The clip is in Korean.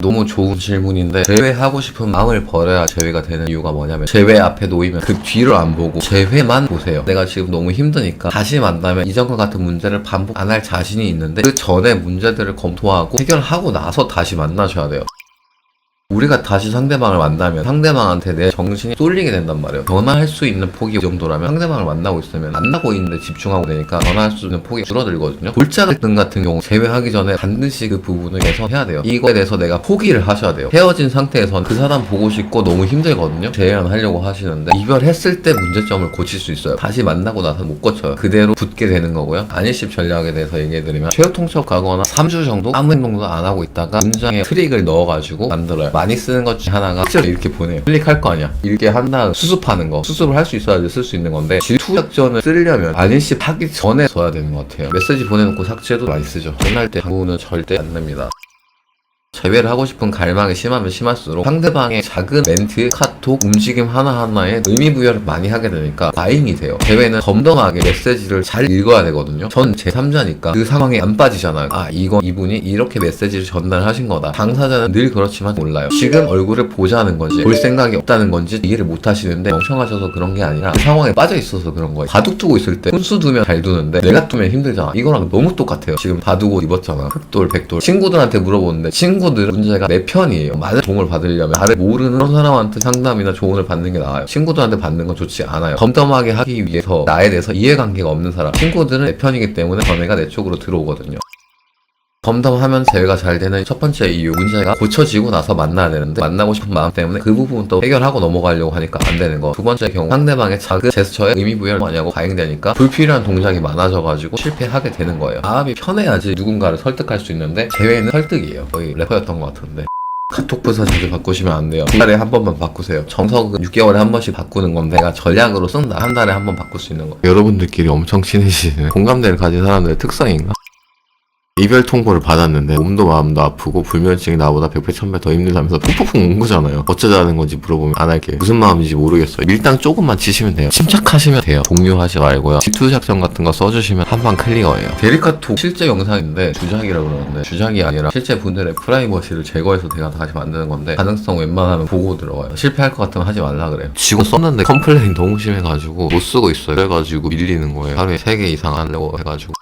너무 좋은 질문인데 제외하고 싶은 마음을 버려야 제외가 되는 이유가 뭐냐면 제외 앞에 놓이면 그 뒤를 안 보고 제외만 보세요. 내가 지금 너무 힘드니까 다시 만나면 이전과 같은 문제를 반복 안 할 자신이 있는데 그 전에 문제들을 검토하고 해결하고 나서 다시 만나셔야 돼요 우리가 다시 상대방을 만나면 상대방한테 내 정신이 쏠리게 된단 말이에요. 변화할 수 있는 폭이 이 정도라면 상대방을 만나고 있으면 만나고 있는데 집중하고 되니까 변화할 수 있는 폭이 줄어들거든요. 골자 갈등 같은 경우 제외하기 전에 반드시 그 부분을 개선해야 돼요. 이거에 대해서 내가 포기를 하셔야 돼요. 헤어진 상태에선 그 사람 보고 싶고 너무 힘들거든요. 재회하려고 하시는데 이별했을 때 문제점을 고칠 수 있어요. 다시 만나고 나서 못 고쳐요. 그대로 붙게 되는 거고요. 안일십 전략에 대해서 얘기해드리면 최후 통첩 가거나 3주 정도 아무 행동도 안 하고 있다가 문장에 트릭을 넣어가지고 만들어요. 많이 쓰는 것 중에 하나가 이렇게 보내요. 클릭할 거 아니야. 이렇게 한 다음 수습하는 거. 수습을 할 수 있어야지 쓸 수 있는 건데 질투 작전을 쓰려면 안일십 하기 전에 써야 되는 것 같아요. 메시지 보내놓고 삭제도 많이 쓰죠. 전할 때 당구는 절대 안 냅니다. 재회를 하고 싶은 갈망이 심하면 심할수록 상대방의 작은 멘트, 카톡, 움직임 하나하나에 의미 부여를 많이 하게 되니까 과잉이 돼요. 재회는 덤덤하게 메시지를 잘 읽어야 되거든요. 전 제3자니까 그 상황에 안 빠지잖아요. 아, 이거 이분이 이렇게 메시지를 전달하신 거다. 당사자는 늘 그렇지만 몰라요. 지금 얼굴을 보자는 건지 볼 생각이 없다는 건지 이해를 못 하시는데 멍청하셔서 그런 게 아니라 그 상황에 빠져 있어서 그런 거예요. 바둑 두고 있을 때 훈수 두면 잘 두는데 내가 두면 힘들잖아. 이거랑 너무 똑같아요. 지금 바둑 옷 입었잖아. 흑돌, 백돌. 친구들한테 물어보는데 친구 들은 문제가 내 편이에요. 많은 도움을 받으려면 나를 모르는 사람한테 상담이나 조언을 받는 게 나아요. 친구들한테 받는 건 좋지 않아요. 덤덤하게 하기 위해서 나에 대해서 이해관계가 없는 사람. 친구들은 내 편이기 때문에 전해가 내 쪽으로 들어오거든요. 덤덤하면 재회가 잘 되는 첫 번째 이유 문제가 고쳐지고 나서 만나야 되는데 만나고 싶은 마음 때문에 그 부분도 해결하고 넘어가려고 하니까 안 되는 거 두 번째 경우 상대방의 작은 제스처에 의미 부여를 많이 하고 과잉되니까 불필요한 동작이 많아져가지고 실패하게 되는 거예요 마음이 편해야지 누군가를 설득할 수 있는데 재회는 설득이에요 거의 래퍼였던 것 같은데 카톡 부서 자주 바꾸시면 안 돼요. 두 달에 한 번만 바꾸세요. 정석은 6개월에 한 번씩 바꾸는 건데 내가 전략으로 쓴다. 한 달에 한 번 바꿀 수 있는 거. 여러분들끼리 엄청 친해지는 공감대를 가진 사람들의 특성인가? 이별 통보를 받았는데 몸도 마음도 아프고 불면증이 나보다 100배 1000배 더 힘들다면서 푹푹푹 온 거잖아요. 어쩌자는 건지 물어보면 안 할게요. 무슨 마음인지 모르겠어요. 밀당 조금만 치시면 돼요. 침착하시면 돼요. 동요하지 말고요. 질투 작전 같은 거 써주시면 한 방 클리어예요. 데리카톡 실제 영상인데 주작이라고 그러는데 주작이 아니라 실제 분들의 프라이버시를 제거해서 제가 다시 만드는 건데 가능성 웬만하면 보고 들어가요. 실패할 것 같으면 하지 말라 그래요. 지금 썼는데 컴플레인 너무 심해가지고 못 쓰고 있어요. 그래가지고 밀리는 거예요. 하루에 3개 이상 하려고 해가지고